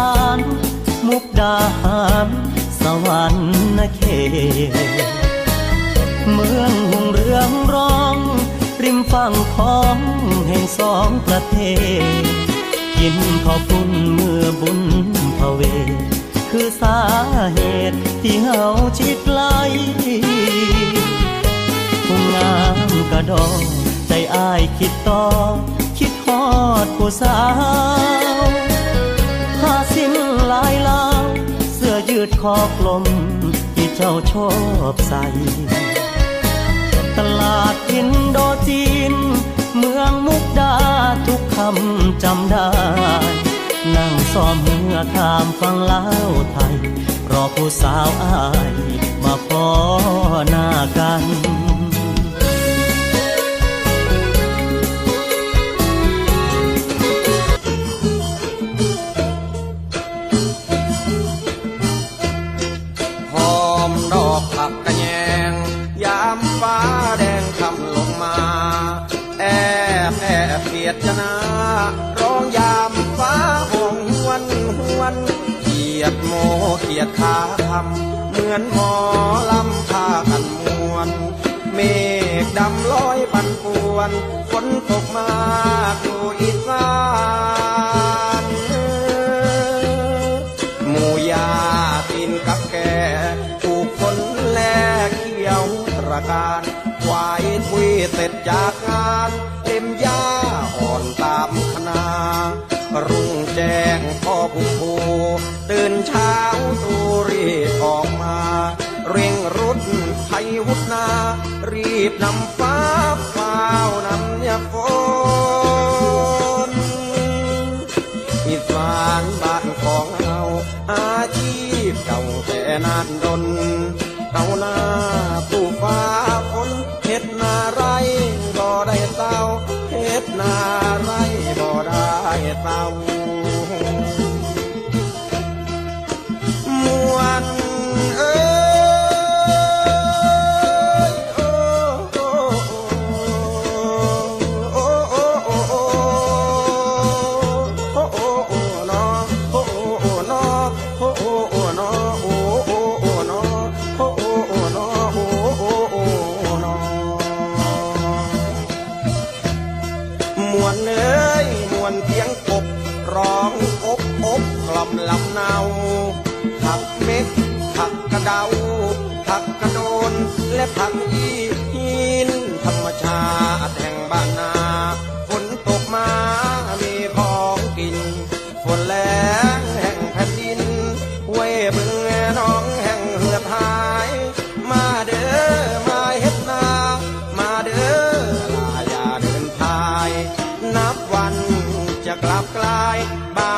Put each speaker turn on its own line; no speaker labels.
านมุกดาหารสวรรค์เขตเมืองหุงเรืองร้อง ริมฝั่งของแห่งสองประเทศ กินข้าวปุ้นเมื่อบุญพระเว คือสาเหตุที่เฮาชิดไกลผู้งามกระดองใจอ้ายคิดต่อคิดฮอดผู้สาว ลายลาวเสื้อยืดคอกลมที่เจ้าชอบใส่ ตลาดอินโดจีน เมืองมุกดาทุกคำจำได้ นั่งซ้อมเมื่อข้ามฟังลาวไทย รอผู้สาวอายมาพอ
อกผักกระแยง ยามฟ้าแดงคำลงมา แอบแอบเกียดจนา ร้องยามฟ้าหงวนหวนเกียดโมเกียดขาคำเหมือนหมอลำพากันมวน เมฆดำลอยปันป่วนฝนตกมาดู ระการควายคุยเสร็จจากงานเต็มยาอ่อนตามคณารุ่งแจ้งพ่อผู้ผูตื่นเช้าตูรีบออกมา เร่งรุดไทยวุฒนา รีบนำฟ้า เต้ามวนเอ้ยโอ้โอ้โอ้โอ้โอ้โอ้โอ้โอ้โอ้โร้องอบอบกล่อมลำเนาผักเม็ดผักกระเดาผักกระโดนและผักอี ลับกลายบา